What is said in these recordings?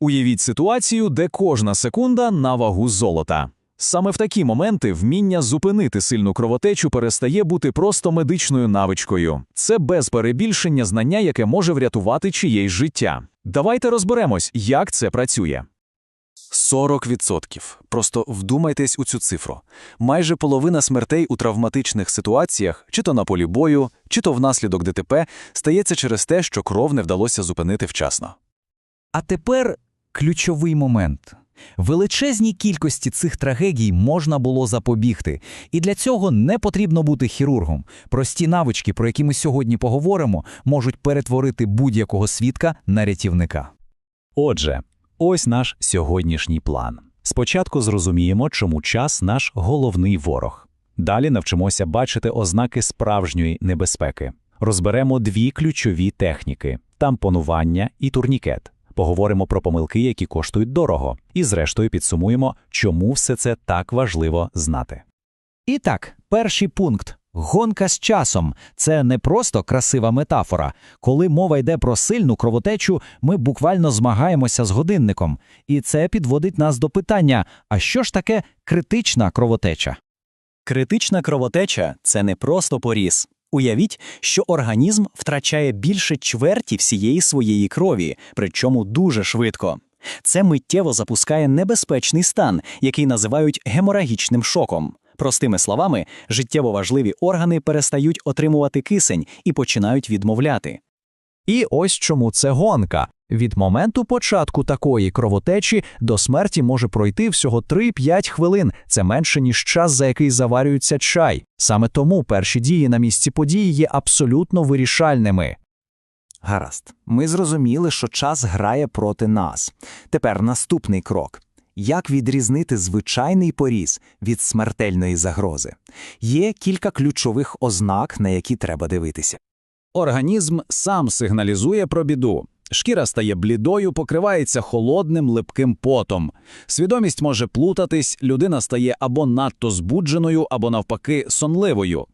Уявіть ситуацію, де кожна секунда на вагу золота. Саме в такі моменти вміння зупинити сильну кровотечу перестає бути просто медичною навичкою. Це без перебільшення знання, яке може врятувати чиєсь життя. Давайте розберемось, як це працює. 40%. Просто вдумайтесь у цю цифру. Майже половина смертей у травматичних ситуаціях, чи то на полі бою, чи то внаслідок ДТП, стається через те, що кров не вдалося зупинити вчасно. А тепер ключовий момент. Величезній кількості цих трагедій можна було запобігти, і для цього не потрібно бути хірургом. Прості навички, про які ми сьогодні поговоримо, можуть перетворити будь-якого свідка на рятівника. Отже, ось наш сьогоднішній план. Спочатку зрозуміємо, чому час наш головний ворог. Далі навчимося бачити ознаки справжньої небезпеки. Розберемо дві ключові техніки тампонування і турнікет. Поговоримо про помилки, які коштують дорого, і зрештою підсумуємо, чому все це так важливо знати. І так, перший пункт. Гонка з часом це не просто красива метафора. Коли мова йде про сильну кровотечу, ми буквально змагаємося з годинником. І це підводить нас до питання: а що ж таке критична кровотеча? Критична кровотеча це не просто поріз. Уявіть, що організм втрачає більше чверті всієї своєї крові, причому дуже швидко. Це миттєво запускає небезпечний стан, який називають геморагічним шоком. Простими словами, життєво важливі органи перестають отримувати кисень і починають відмовляти. І ось чому це гонка. Від моменту початку такої кровотечі до смерті може пройти всього 3-5 хвилин. Це менше, ніж час, за який заварюється чай. Саме тому перші дії на місці події є абсолютно вирішальними. Гаразд, ми зрозуміли, що час грає проти нас. Тепер наступний крок. Як відрізнити звичайний поріз від смертельної загрози? Є кілька ключових ознак, на які треба дивитися. Організм сам сигналізує про біду. Шкіра стає блідою, покривається холодним липким потом. Свідомість може плутатись, людина стає або надто збудженою, або навпаки сонливою.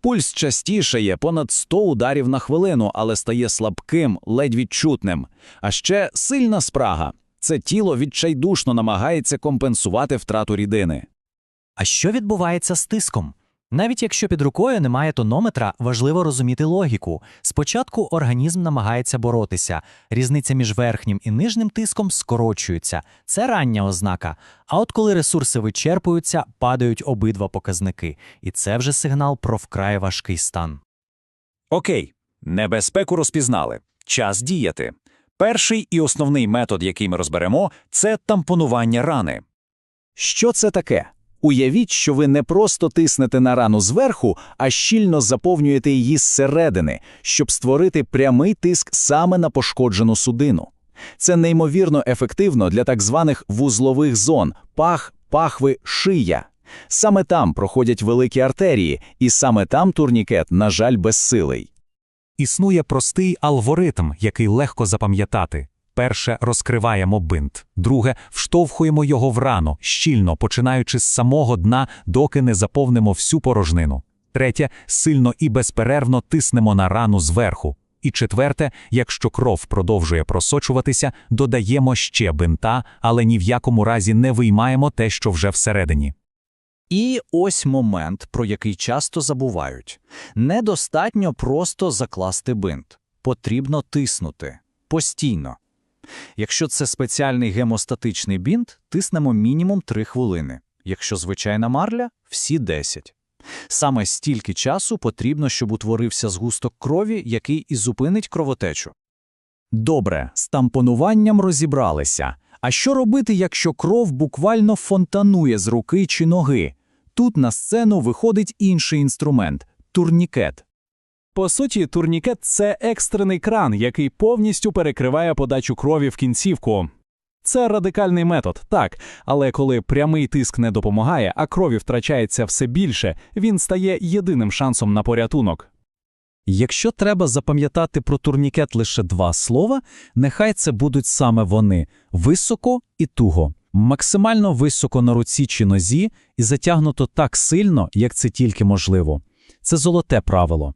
Пульс частішає понад 100 ударів на хвилину, але стає слабким, ледь відчутним. А ще сильна спрага. Це тіло відчайдушно намагається компенсувати втрату рідини. А що відбувається з тиском? Навіть якщо під рукою немає тонометра, важливо розуміти логіку. Спочатку організм намагається боротися, різниця між верхнім і нижнім тиском скорочується. Це рання ознака. А от коли ресурси вичерпуються, падають обидва показники, і це вже сигнал про вкрай важкий стан. Окей, небезпеку розпізнали. Час діяти. Перший і основний метод, який ми розберемо, це тампонування рани. Що це таке? Уявіть, що ви не просто тиснете на рану зверху, а щільно заповнюєте її зсередини, щоб створити прямий тиск саме на пошкоджену судину. Це неймовірно ефективно для так званих вузлових зон пах, пахви, шия. Саме там проходять великі артерії, і саме там турнікет, на жаль, безсилий. Існує простий алгоритм, який легко запам'ятати. Перше розкриваємо бинт, друге вштовхуємо його в рану, щільно починаючи з самого дна, доки не заповнимо всю порожнину. Третє сильно і безперервно тиснемо на рану зверху. І четверте, якщо кров продовжує просочуватися, додаємо ще бинта, але ні в якому разі не виймаємо те, що вже всередині. І ось момент, про який часто забувають. Недостатньо просто закласти бинт. Потрібно тиснути. Постійно. Якщо це спеціальний гемостатичний бінт, тиснемо мінімум 3 хвилини. Якщо звичайна марля всі 10. Саме стільки часу потрібно, щоб утворився згусток крові, який і зупинить кровотечу. Добре, з тампонуванням розібралися. А що робити, якщо кров буквально фонтанує з руки чи ноги? Тут на сцену виходить інший інструмент турнікет. По суті, турнікет це екстрений кран, який повністю перекриває подачу крові в кінцівку. Це радикальний метод, так, але коли прямий тиск не допомагає, а крові втрачається все більше, він стає єдиним шансом на порятунок. Якщо треба запам'ятати про турнікет лише два слова, нехай це будуть саме вони високо і туго. Максимально високо на руці чи нозі і затягнуто так сильно, як це тільки можливо. Це золоте правило.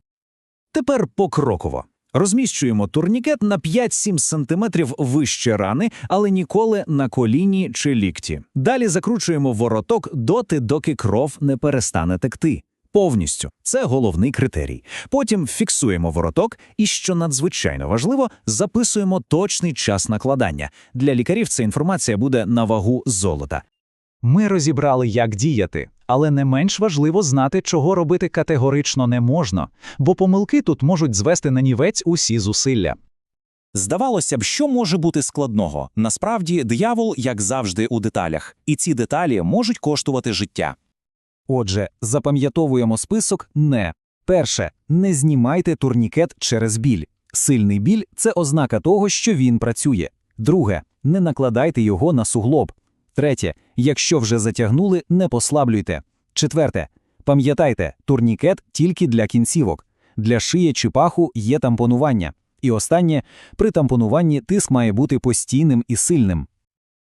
Тепер покроково. Розміщуємо турнікет на 5-7 см вище рани, але ніколи на коліні чи лікті. Далі закручуємо вороток доти, доки кров не перестане текти. Повністю це головний критерій. Потім фіксуємо вороток і, що надзвичайно важливо, записуємо точний час накладання. Для лікарів ця інформація буде на вагу золота. Ми розібрали, як діяти, але не менш важливо знати, чого робити категорично не можна, бо помилки тут можуть звести на нівець усі зусилля. Здавалося б, що може бути складного. Насправді, диявол, як завжди, у деталях, і ці деталі можуть коштувати життя. Отже, запам'ятовуємо список не. Перше, не знімайте турнікет через біль. Сильний біль це ознака того, що він працює. Друге, не накладайте його на суглоб. Третє, якщо вже затягнули, не послаблюйте. Четверте, пам'ятайте, турнікет тільки для кінцівок. Для шиї чи паху є тампонування. І останнє, при тампонуванні тиск має бути постійним і сильним.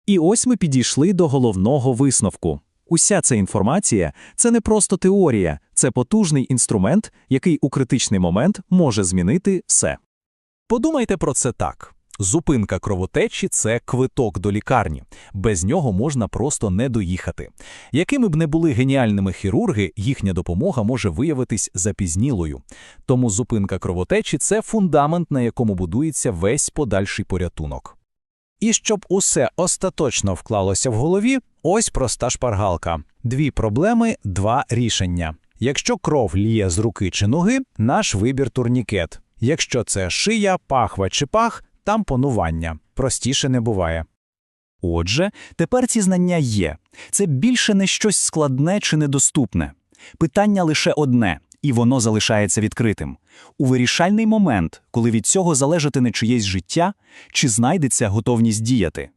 І ось ми підійшли до головного висновку. Уся ця інформація це не просто теорія, це потужний інструмент, який у критичний момент може змінити все. Подумайте про це так. Зупинка кровотечі це квиток до лікарні. Без нього можна просто не доїхати. Якими б не були геніальними хірурги, їхня допомога може виявитись запізнілою. Тому зупинка кровотечі це фундамент, на якому будується весь подальший порятунок. І щоб усе остаточно вклалося в голові, ось проста шпаргалка. Дві проблеми, два рішення. Якщо кров ліє з руки чи ноги, наш вибір турнікет. Якщо це шия, пахва чи пах, тампонування. Простіше не буває. Отже, тепер ці знання є. Це більше не щось складне чи недоступне. Питання лише одне, і воно залишається відкритим. У вирішальний момент, коли від цього залежатиме чиєсь життя, чи знайдеться готовність діяти.